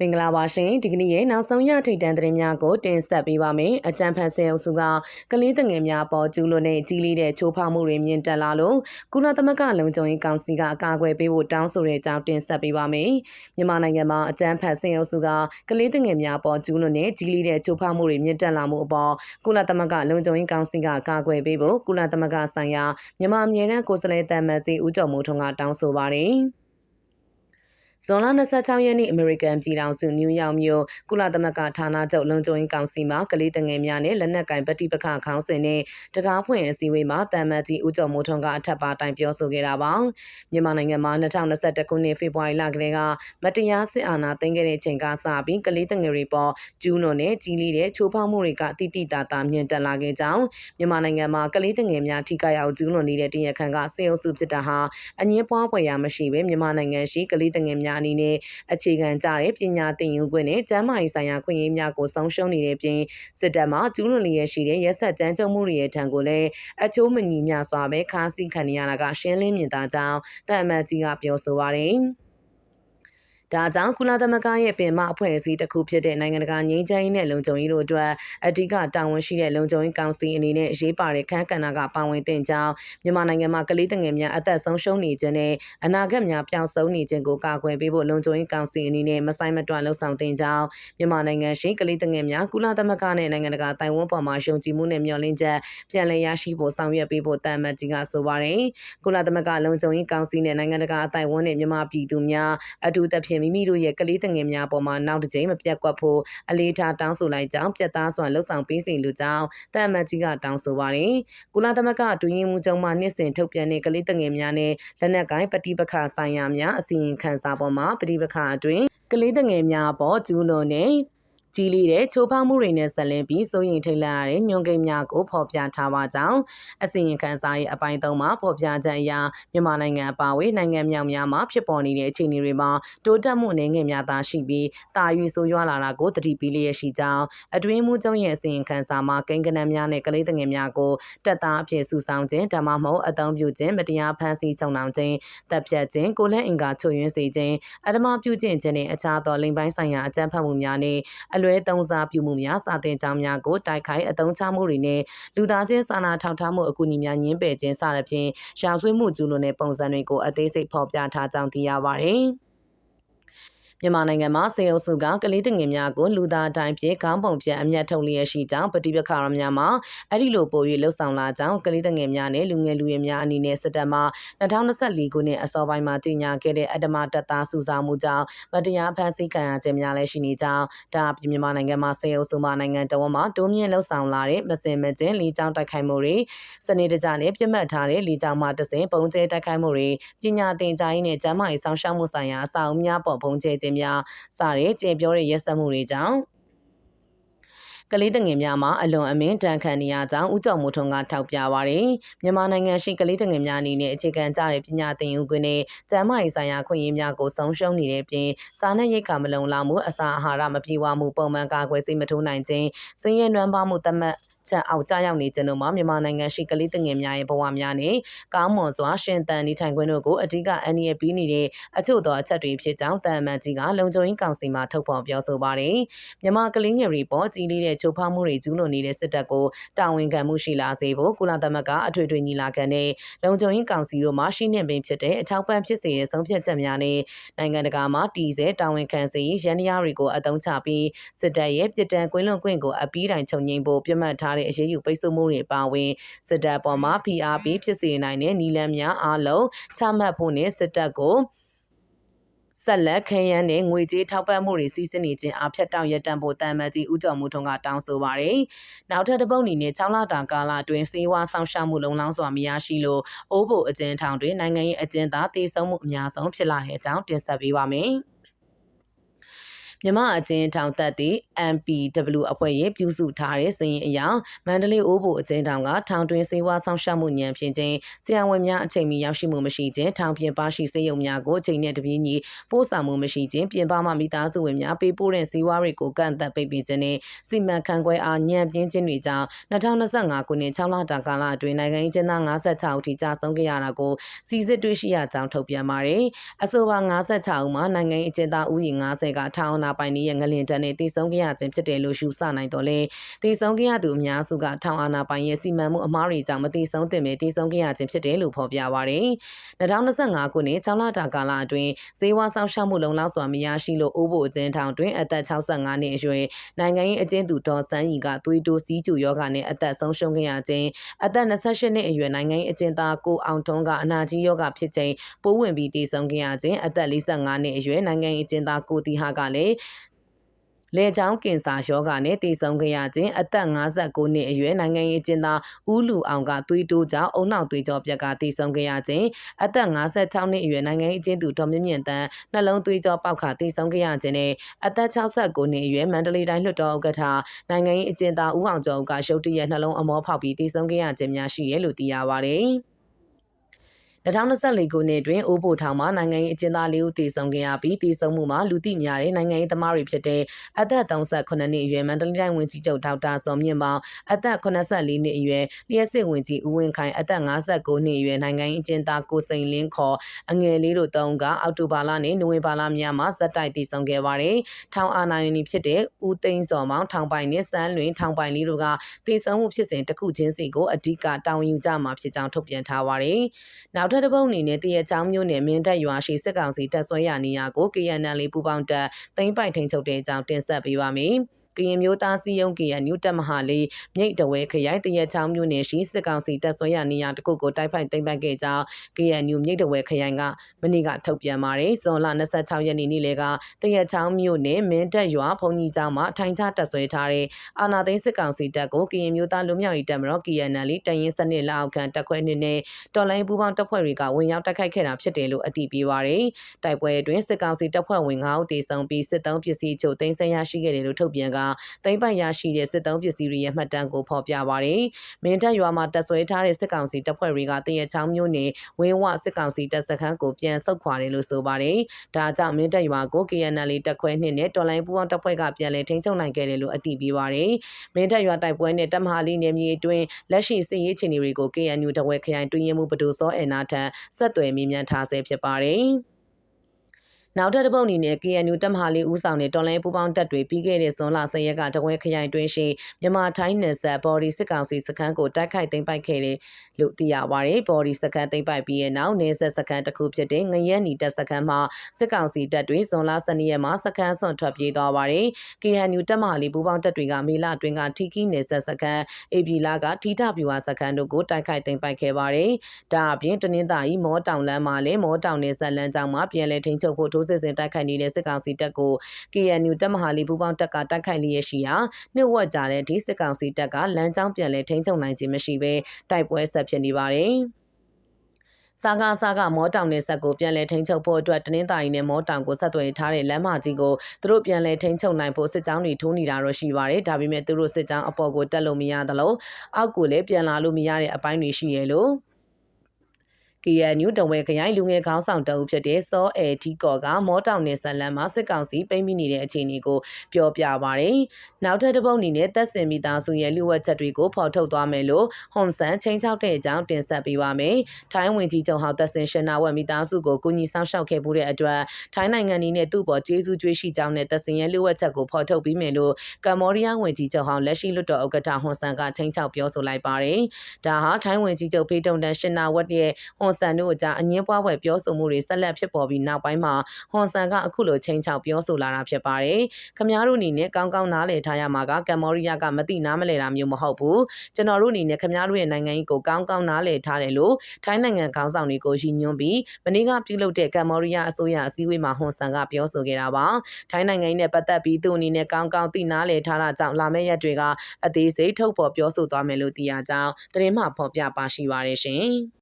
မင်္ဂလာပါရှင်ဒီကနေ့ရဲ့နောက်ဆုံးရထိတ်တန်းသတင်းများကိုတင်ဆက်ပေးပါမယ်အကြံဖန်ဆယ်အုပ်စုကကလေးတငယ်များပေါ်ကျူးလွန်တဲ့ကြီးလေးတဲ့ချိုးဖောက်မှုတွေမြင့်တက်လာလို့ကုလသမဂ္ဂလုံခြုံရေးကောင်စီကအကာအကွယ်ပေးဖို့တောင်းဆိုတဲ့အကြောင်းတင်ဆက်ပေးပါမယ်မြန်မာနိုင်ငံမှာအကြံဖန်ဆယ်အုပ်စုကကလေးတငယ်များပေါ်ကျူးလွန်တဲ့ကြီးလေးတဲ့ချိုးဖောက်မှုတွေမြင့်တက်လာမှုအပေါ်ကုလသမဂ္ဂလုံခြုံရေးကောင်စီကအကာအကွယ်ပေးဖို့ကုလသမဂ္ဂဆိုင်ရာမြန်မာအမြဲတမ်းကိုယ်စားလှယ်တမန်စီဦးကျော်မိုးထွန်းကတောင်းဆိုပါတယ် ဇွန်လ26ရက်နေ့အမေရိကန်ပြည်ထောင်စုနယူးယောက်မြို့ကုလသမဂ္ဂဌာနချုပ်လုံခြုံရေးကောင်စီမှကလေးတငယ်များနဲ့လက်နက်ကင်ပဋိပက္ခခေါင်းစဉ်နဲ့တကားဖွင့်အစည်းအဝေးမှာတမ်မတ်ကြီးဦးကျော်မိုးထွန်းကအထက်ပါတိုင်ပြောဆိုခဲ့တာပါမြန်မာနိုင်ငံမှာ2021ခုနှစ်ဖေဖော်ဝါရီလကလေးကမတရားစစ်အာဏာသိမ်းခဲ့တဲ့ချိန်ကစပြီးကလေးတငယ်တွေပေါ်ကျူးလွန်တဲ့ကြီးလေးတဲ့ချိုးဖောက်မှုတွေကတိတိတသားမြင့်တက်လာခဲ့ကြောင်းမြန်မာနိုင်ငံမှာကလေးတငယ်များထိခိုက်အောင်ကျူးလွန်နေတဲ့တရားခံကစေအုပ်စုဖြစ်တာဟာအငင်းပွားဖွယ်ရာမရှိဘဲမြန်မာနိုင်ငံရှိကလေးတငယ်များအနေနဲ့အခြေခံကြတဲ့ပညာသင်ယူခွင့်နဲ့ကျန်းမာရေးဆိုင်ရာခွင့်ရေးများကိုဆုံးရှုံးနေတဲ့ပြင်စစ်တပ်မှကျူးလွန်လျက်ရှိတဲ့ရက်ဆက်ကြမ်းကြုတ်မှုတွေရဲ့ထံကိုလည်းအချိုးမညီမျှစွာပဲခါးစည်းခံနေရတာကရှင်းလင်းမြင်သာကြောင်းတအမတ်ကြီးကပြောဆိုပါတယ်။ ဒါကြောင့်ကုလသမဂ္ဂရဲ့ပင်မအဖွဲ့အစည်းတစ်ခုဖြစ်တဲ့နိုင်ငံတကာငြိမ်းချမ်းရေးနဲ့လုံခြုံရေးတို့အတွက်အဓိကတာဝန်ရှိတဲ့လုံခြုံရေးကောင်စီအနေနဲ့အရေးပါတဲ့ခန်းကဏ္ဍကပါဝင်တင်ကြောင်းမြန်မာနိုင်ငံမှာကလေးငယ်များအသက်ဆုံးရှုံးနေခြင်းနဲ့အနာဂတ်များပျောက်ဆုံးနေခြင်းကိုကာကွယ်ပေးဖို့လုံခြုံရေးကောင်စီအနေနဲ့မဆိုင်မတွလှုံ့ဆော်တင်ကြောင်းမြန်မာနိုင်ငံရှိကလေးငယ်များကုလသမဂ္ဂနဲ့နိုင်ငံတကာတိုင်ဝမ်ပေါ်မှာယုံကြည်မှုနဲ့မျှော်လင့်ချက်ပြန်လည်ရရှိဖို့ဆောင်ရွက်ပေးဖို့တန်မတ်ကြီးကဆိုပါတယ်ကုလသမဂ္ဂလုံခြုံရေးကောင်စီနဲ့နိုင်ငံတကာတိုင်ဝမ်နဲ့မြန်မာပြည်သူများအထူးသဖြင့်မိမိတို့ရဲ့ကလေးလေးတငယ်များပေါ်မှာနောက်တစ်ကြိမ်မပြတ်ကွက်ဖို့အလေးထားတောင်းဆိုလိုက်ကြောင်းပြတ်သားစွာလှုပ်ဆောင်ပေးစီလူကြောင်းတန်မတ်ကြီးကတောင်းဆိုပါတယ်။ကုလသမဂ္ဂအတွင်းမှုချုပ်မှနှစ်စဉ်ထုတ်ပြန်တဲ့ကလေးတငယ်များနဲ့လက်နက်ကိုင်းပဋိပက္ခဆိုင်ရာများအစီရင်ခံစာပေါ်မှာပဋိပက္ခအတွင်းကလေးတငယ်များပေါ်ကျူးလွန်တဲ့ ကြီးလေးတဲ့ချိုးဖောက်မှုတွေနဲ့ဆက်လင်းပြီးစိုးရင်ထိတ်လန့်ရတဲ့ညွန်ကိန်းများကိုဖော်ပြထားပါကြောင်းအစီရင်ခံစာရဲ့အပိုင်း၃မှာဖော်ပြချက်အရမြန်မာနိုင်ငံအပါအဝင်နိုင်ငံမြောက်များမှာဖြစ်ပေါ်နေတဲ့အခြေအနေတွေမှာတိုးတက်မှုအနေငယ်များသာရှိပြီးတာ၍ဆိုးရွားလာတာကိုတတိပီလျက်ရှိကြောင်းအတွင်းမှုကျုံရဲ့အစီရင်ခံစာမှာကိန်းကနန်းများနဲ့ကလေးငယ်များကိုတက်သားအဖြစ်စုဆောင်ခြင်းဓမ္မမဟုတ်အသုံးပြုခြင်းမတရားဖန်ဆီးချုပ်နှောင်ခြင်းတပ်ဖြတ်ခြင်းကိုလက်အင်္ကာချုပ်ယွင်းစေခြင်းအဓမ္မပြုကျင့်ခြင်းနဲ့အခြားသောလိမ်ပိုင်းဆိုင်ရာအကြမ်းဖက်မှုများနဲ့အလွဲသုံးစားပြုမှုများစာတင်ကြောင်းများကိုတိုက်ခိုက်အသုံးချမှုတွေနဲ့လူသားချင်းစာနာထောက်ထားမှုအကူအညီများညှင်းပယ်ခြင်းစသဖြင့်ရာဇဝတ်မှုကျူးလွန်တဲ့ပုံစံတွေကိုအသေးစိတ်ဖော်ပြထားကြောင်းသိရပါတယ်။ မြန်မာနိုင်ငံမှာစေအုပ်စုကကလေးငယ်များကိုလူသားတိုင်းဖြင့်ခေါင်းပုံပြန်အမျက်ထုတ်လျက်ရှိကြောင်းပဋိပက္ခရများမှာအဲ့ဒီလိုပို့၍လှုပ်ဆောင်လာကြောင်းကလေးငယ်များနဲ့လူငယ်လူရွယ်များအနေနဲ့စစ်တပ်မှ2024ခုနှစ်အစောပိုင်းမှာကြီးညာခဲ့တဲ့အဓမ္မတပ်သားစုဆောင်မှုကြောင့်မတရားဖမ်းဆီးခံရခြင်းများလည်းရှိနေကြောင်းဒါအပြင်မြန်မာနိုင်ငံမှာစေအုပ်စုမှနိုင်ငံတော်မှာတိုးမြင့်လှုပ်ဆောင်လာတဲ့မစင်မကျင်လီကြောင်းတိုက်ခိုက်မှုတွေစနေတကြနဲ့ပြတ်မှတ်ထားတဲ့လီကြောင်းမှတစဉ်ပုံကျဲတိုက်ခိုက်မှုတွေပညာသင်ကြားရေးနဲ့ကျန်းမာရေးဆောင်ရှောက်မှုဆိုင်ရာအစာအုပ်များပေါ်ပုံကျဲခြင်းများစတဲ့ကျေပြောတဲ့ရက်စက်မှုတွေကြောင့်ကလေးတငယ်များမှာအလွန်အမင်းတန်ခံနေရကြောင်းဦးကျော်မိုးထွန်းကထောက်ပြပါရယ်မြန်မာနိုင်ငံရှိကလေးတငယ်များအနေနဲ့အခြေခံကြတဲ့ပညာသင်ယူခွင့်နဲ့ကျန်းမာရေးဆိုင်ရာခွင့်ရများကိုဆုံးရှုံးနေတဲ့ပြင်စာနဲ့ရိတ်ခါမလုံလောက်မှုအစာအာဟာရမပြေဝမှုပုံမှန်ကာကွယ်စေမထိုးနိုင်ခြင်းစင်းရဲနွမ်းပါမှုတမတ်ချ က်အောက်ကြားရောက်နေခြင်းတို့မှာမြန်မာနိုင်ငံရှိကလေးတငယ်များရဲ့ဘဝများနဲ့ကောင်းမွန်စွာရှင်သန်နေထိုင်ခွင့်တို့ကိုအဓိကအန္တရာယ်ပေးနေတဲ့အချို့သောအချက်တွေဖြစ်ကြောင်းတန်မန်ကြီးကလုံခြုံရေးကောင်စီမှထုတ်ဖော်ပြောဆိုပါတယ်။မြန်မာကလေးငယ်တွေပေါ်ကြီးလေးတဲ့ချိုးဖောက်မှုတွေကျူးလွန်နေတဲ့စစ်တပ်ကိုတာဝန်ခံမှုရှိလာစေဖို့ကုလသမဂ္ဂအထွေထွေညီလာခံနဲ့လုံခြုံရေးကောင်စီတို့မှရှိနှင့်ပင်ဖြစ်တဲ့အထောက်ပံ့ဖြစ်စေတဲ့ဆုံးဖြတ်ချက်များနဲ့နိုင်ငံတကာမှတည်ဆဲတာဝန်ခံစေရန်တရားတွေကိုအသုံးချပြီးစစ်တပ်ရဲ့ပြစ်ဒဏ်ကွင်းလွန်ခွင့်ကိုအပီးတိုင်ချုပ်ငြိမ်းဖို့ပြတ်မှတ်ထားတဲ့အရေးယူပိတ်ဆို့မှုတွေပါဝင်စစ်တပ်ပေါ်မှာ PRP ဖြစ်စေနိုင်တဲ့နီလန်များအားလုံးချမှတ်ဖို့နဲ့စစ်တပ်ကိုဆက်လက်ခရမ်းနဲ့ငွေကြေးထောက်ပံ့မှုတွေစီးဆင်းနေခြင်းအဖျက်တောင်ရတံဖို့တန်မတ်ကြီးဦးကျော်မှုထုံးကတောင်းဆိုပါရယ်။နောက်ထပ်တစ်ပုတ်အနေနဲ့6လတာကာလအတွင်းစေဝါဆောင်ရှောက်မှုလုံလောက်စွာမရရှိလို့အိုးဘိုအကျဉ်းထောင်တွင်နိုင်ငံရေးအကျဉ်းသားတည်ဆုံမှုအများဆုံးဖြစ်လာတဲ့အကြောင်းတင်ဆက်ပေးပါမယ်။ မြမအကျဉ်းထောင်သက်သည့် MPW အဖွဲ့ရဲ့ပြုစုထားတဲ့စာရင်းအရမန္တလေးအိုးဘိုအကျဉ်းထောင်ကထောင်တွင်းစေဝါဆောင်ရှောက်မှုညံဖြင့်ချင်းဆရာဝန်များအချိန်မီရောက်ရှိမှုမရှိခြင်းထောင်ပြင်ပရှိစေယုံများကိုအချိန်နဲ့တပြေးညီပို့ဆောင်မှုမရှိခြင်းပြင်ပမှမိသားစုဝင်များပေးပို့တဲ့စေဝါတွေကိုကန့်သက်ပိတ်ပင်ခြင်းနဲ့စီမံခန့်ခွဲအားညံပြင်းခြင်းတွေကြောင့်2025ခုနှစ်6လတာကာလအတွင်းနိုင်ငံရေးကျင်းသား56ဦးထိကြာဆုံးခဲ့ရတာကိုစီစစ်တွေ့ရှိရကြောင်းထုတ်ပြန်ပါတယ်။အဆိုပါ56ဦးမှာနိုင်ငံရေးကျင်းသားဦးရေ90ကထောင်ဏာပိုင်တွေရဲ့ငလင်တန်းနဲ့တည်ဆုံခဲ့ရခြင်းဖြစ်တယ်လို့ရှုဆနိုင်တော်လဲတည်ဆုံခဲ့ရသူအများစုကထောင်အာဏာပိုင်ရဲ့စီမံမှုအမှားတွေကြောင့်မတည်ဆုံသင့်ပဲတည်ဆုံခဲ့ရခြင်းဖြစ်တယ်လို့ဖော်ပြပါရယ်2025ခုနှစ်6လတာကာလအတွင်းဇေဝဆောင်ရှောက်မှုလုံလောက်စွာမရရှိလို့အိုးဖို့အကျဉ်းထောင်တွင်အသက်65နှစ်အရွယ်နိုင်ငံရေးအကျဉ်းသူဒေါ်စန်းရီကသွေးတိုးစီးကျူယောဂနဲ့အသက်ဆုံးရှုံးခဲ့ရခြင်းအသက်28နှစ်အရွယ်နိုင်ငံရေးအကျဉ်းသားကိုအောင်ထွန်းကအနာကြီးယောဂဖြစ်ခြင်းပိုးဝင်ပြီးတည်ဆုံခဲ့ရခြင်းအသက်45နှစ်အရွယ်နိုင်ငံရေးအကျဉ်းသားကိုတီဟာကလည်းလေချောင်းကင်ဆာယောဂနဲ့တည်ဆုံခဲ့ရခြင်းအသက်59နှစ်အရွယ်နိုင်ငံရေးကျင်းသားဦးလူအောင်ကသွေးတိုးကြောင့်အုံနောက်သွေးကြောပြက်ကတည်ဆုံခဲ့ရခြင်းအသက်56နှစ်အရွယ်နိုင်ငံရေးကျင်းသူဒေါ်မြင့်မြင့်တန်းနှလုံးသွေးကြောပေါက်ခတည်ဆုံခဲ့ရခြင်းနဲ့အသက်69နှစ်အရွယ်မန္တလေးတိုင်းလွှတ်တော်ဥက္ကဋ္ဌနိုင်ငံရေးအကျဉ်းသားဦးအောင်ကျော်ကရုတ်တရက်နှလုံးအမောဖောက်ပြီးတည်ဆုံခဲ့ရခြင်းများရှိရလို့သိရပါတယ်။ 2024ခုနှစ်တွင်အိုးဘိုထောင်မှာနိုင်ငံရေးအကျဉ်းသား၄ဦးတည်ဆုံခဲ့ရပြီးတည်ဆုံမှုမှာလူသိများတဲ့နိုင်ငံရေးသမားတွေဖြစ်တဲ့အသက်38နှစ်အရွယ်မန္တလေးတိုင်းဝန်ကြီးချုပ်ဒေါက်တာစောမြင့်မောင်အသက်84နှစ်အရွယ်လျှက်စစ်ဝန်ကြီးဦးဝင်းခိုင်အသက်59နှစ်အရွယ်နိုင်ငံရေးအကျဉ်းသားကိုစိန်လင်းခေါ်အငယ်လေးတို့တုံးကအောက်တိုဘာလနဲ့နိုဝင်ဘာလများမှာဇက်တိုက်တည်ဆုံခဲ့ပါတယ်။ထောင်အာဏာရင်ဖြစ်တဲ့ဦးသိန်းစော်မောင်ထောင်ပိုင်နဲ့စန်းလွင်ထောင်ပိုင်လေးတို့ကတည်ဆုံမှုဖြစ်စဉ်တစ်ခုချင်းစီကိုအဓိကတာဝန်ယူကြမှာဖြစ်ကြောင်းထုတ်ပြန်ထားပါတယ်။နောက်ထပ်တစ်ပုတ်အနေနဲ့တရချောင်းမျိုးနယ်မင်းတပ်ရွာရှိစစ်ကောင်စီတပ်ဆွဲရနေရာကို KNL ပူပေါင်းတပ်သိမ်းပိုက်ထိန်ချုပ်တဲ့အကြောင်းတင်ဆက်ပေးပါမယ်။ ကရင်မျိုးသားစီယုံကရနျူတက်မဟာလေးမြိတ်တဝဲခရိုင်တရချောင်းမြို့နယ်ရှိစစ်ကောင်စီတပ်ဆွဲရနေရာတခုကိုတိုက်ဖိုက်သိမ်းပိုက်ခဲ့ကြောင်း KNU မြိတ်တဝဲခရိုင်ကမနေ့ကထုတ်ပြန်ပါတယ်။ဇွန်လ26ရက်နေ့နေ့လေကတရချောင်းမြို့နယ်မင်းတပ်ရွာဘုံကြီးကျောင်းမှာထိုင်ချတပ်ဆွဲထားတဲ့အာနာသိန်းစစ်ကောင်စီတပ်ကိုကရင်မျိုးသားလူမျိုးရေးတပ်မတော် KNL တရင်စနစ်လက်အောက်ခံတပ်ခွဲနှစ်နဲ့တော်လိုင်းပူပေါင်းတပ်ဖွဲ့တွေကဝင်ရောက်တိုက်ခိုက်ခဲ့တာဖြစ်တယ်လို့အသိပေးပါတယ်။တိုက်ပွဲအတွင်းစစ်ကောင်စီတပ်ဖွဲ့ဝင်9ဦးသေဆုံးပြီးစစ်တုံးပစ္စည်းချုပ်သိမ်းဆည်းရရှိခဲ့တယ်လို့ထုတ်ပြန်ကသိမ်းပိုက်ရရှိတဲ့စစ်သုံးပစ္စည်းတွေရဲ့မှတ်တမ်းကိုဖော်ပြပါတယ်။မင်းတပ်ရွာမှာတပ်ဆွဲထားတဲ့စစ်ကောင်စီတပ်ဖွဲ့တွေကတရချောင်းမြို့နယ်ဝင်းဝစစ်ကောင်စီတပ်စခန်းကိုပြန်ဆုတ်ခွာတယ်လို့ဆိုပါတယ်။ဒါကြောင့်မင်းတပ်ရွာကို KNL တပ်ခွဲနှစ်နဲ့တော်လိုင်းပူးပေါင်းတပ်ဖွဲ့ကပြန်လည်ထိန်းချုပ်နိုင်ခဲ့တယ်လို့အတည်ပြုပါတယ်။မင်းတပ်ရွာတိုက်ပွဲနဲ့တမဟာလီနယ်မြေအတွင်းလက်ရှိစစ်ရေးအခြေအနေတွေကို KNU တဝက်ခရိုင်တွင်းရင်မှုဘဒိုစောအင်နာထံဆက်သွယ်မြင်းမြန်းထားဆဲဖြစ်ပါတယ်။ နောက်ထပ်တစ်ပုတ်အနေနဲ့ KNU တပ်မဟာလေးဦးဆောင်တဲ့တော်လိုင်းပူပေါင်းတပ်တွေပြီးခဲ့တဲ့ဇွန်လ10ရက်ကတဝဲခရိုင်တွင်းရှိမြန်မာထိုင်းနယ်စပ်ဘော်ဒီစစ်ကောင်စီစခန်းကိုတိုက်ခိုက်သိမ်းပိုက်ခဲ့တယ်လို့သိရပါတယ်။ဘော်ဒီစခန်းသိမ်းပိုက်ပြီးတဲ့နောက်နယ်စပ်စခန်းတစ်ခုဖြစ်တဲ့ငရဲနီတပ်စခန်းမှာစစ်ကောင်စီတပ်တွေဇွန်လ12ရက်မှာစခန်းဆွန့်ထွက်ပြေးသွားပါတယ်။ KNU တပ်မဟာလေးပူပေါင်းတပ်တွေကမေလအတွင်းကထီကီနယ်စပ်စခန်းအေပီလာကထီထပြူဝါစခန်းတို့ကိုတိုက်ခိုက်သိမ်းပိုက်ခဲ့ပါတယ်။ဒါအပြင်တနင်္သာရီမောတောင်လမ်းမှာလည်းမောတောင်နယ်စပ်လမ်းကြောင်းမှာပြန်လည်ထိန်းချုပ်ဖို့စစ်စင်တိုက်ခိုက်နေတဲ့စစ်ကောင်စီတပ်ကို KNU တပ်မဟာလေးပူးပေါင်းတပ်ကတိုက်ခိုက်လျက်ရှိရာနှစ်ဝက်ကြာတဲ့ဒီစစ်ကောင်စီတပ်ကလမ်းကြောင်းပြန်လည်ထိန်းချုပ်နိုင်ခြင်းမရှိဘဲတိုက်ပွဲဆက်ဖြစ်နေပါတယ်။စာကားစာကမောတောင်နယ်ဆက်ကိုပြန်လည်ထိန်းချုပ်ဖို့အတွက်တနင်္သာရီနဲ့မောတောင်ကိုဆက်သွယ်ထားတဲ့လမ်းမကြီးကိုသူတို့ပြန်လည်ထိန်းချုပ်နိုင်ဖို့စစ်ကြောင်းတွေထိုးနေတာတော့ရှိပါတယ်။ဒါပေမဲ့သူတို့စစ်ကြောင်းအပေါ်ကိုတက်လို့မရသလိုအောက်ကိုလည်းပြန်လာလို့မရတဲ့အပိုင်းတွေရှိရလို့ KNU တဝဲခရိုင်လူငယ်ခေါင်းဆောင်တအုပ်ဖြစ်တဲ့စောအဲတီကော့ကမောတောင်နယ်ဇလန်မှာစစ်ကောင်စီပိတ်မိနေတဲ့အခြေအနေကိုပြောပြပါရယ်။နောက်ထပ်တစ်ပုတ်အနေနဲ့တက်စင်မိသားစုရဲ့လူဝက်ချက်တွေကိုဖော်ထုတ်သွားမယ်လို့ဟွန်ဆန်ချင်းချောက်တဲ့အကြောင်းတင်ဆက်ပေးပါမယ်။ထိုင်းဝင်ကြီးချုပ်ဟောက်တက်စင်ရှင်နာဝက်မိသားစုကိုကူညီဆောင်ရှောက်ခဲ့မှုတဲ့အတွက်ထိုင်းနိုင်ငံနေနဲ့သူ့ပေါ်ကျေးဇူးကြွေးရှိကြောင်းနဲ့တက်စင်ရဲ့လူဝက်ချက်ကိုဖော်ထုတ်ပြီးမယ်လို့ကမ္ဘောဒီးယားဝင်ကြီးချုပ်ဟောက်လက်ရှိလွတ်တော်ဥက္ကဋ္ဌဟွန်ဆန်ကချင်းချောက်ပြောဆိုလိုက်ပါတယ်။ဒါဟာထိုင်းဝင်ကြီးချုပ်ဖေးတုံတန်ရှင်နာဝက်ရဲ့ဟွန်ဆန်တို့အကြားအငင်းပွားပွဲပြောဆိုမှုတွေဆက်လက်ဖြစ်ပေါ်ပြီးနောက်ပိုင်းမှာဟွန်ဆန်ကအခုလိုချိန်ချောက်ပြောဆိုလာတာဖြစ်ပါတယ်။ခမားတို့အနေနဲ့ကောင်းကောင်းနားလည်ထားရမှာကကမ္ဘောဒီးယားကမသိနားမလည်တာမျိုးမဟုတ်ဘူး။ကျွန်တော်တို့အနေနဲ့ခမားတို့ရဲ့နိုင်ငံကြီးကိုကောင်းကောင်းနားလည်ထားတယ်လို့ထိုင်းနိုင်ငံခေါင်းဆောင်တွေကိုရည်ညွှန်းပြီးမနေ့ကပြုလုပ်တဲ့ကမ္ဘောဒီးယားအစိုးရအစည်းအဝေးမှာဟွန်ဆန်ကပြောဆိုခဲ့တာပါ။ထိုင်းနိုင်ငံနဲ့ပတ်သက်ပြီးသူ့အနေနဲ့ကောင်းကောင်းသိနားလည်ထားတာကြောင့်လာမယ့်ရက်တွေကအသေးစိတ်ထုတ်ဖော်ပြောဆိုသွားမယ်လို့သိရကြောင်းသတင်းမှဖော်ပြပါရှိပါတယ်ရှင်။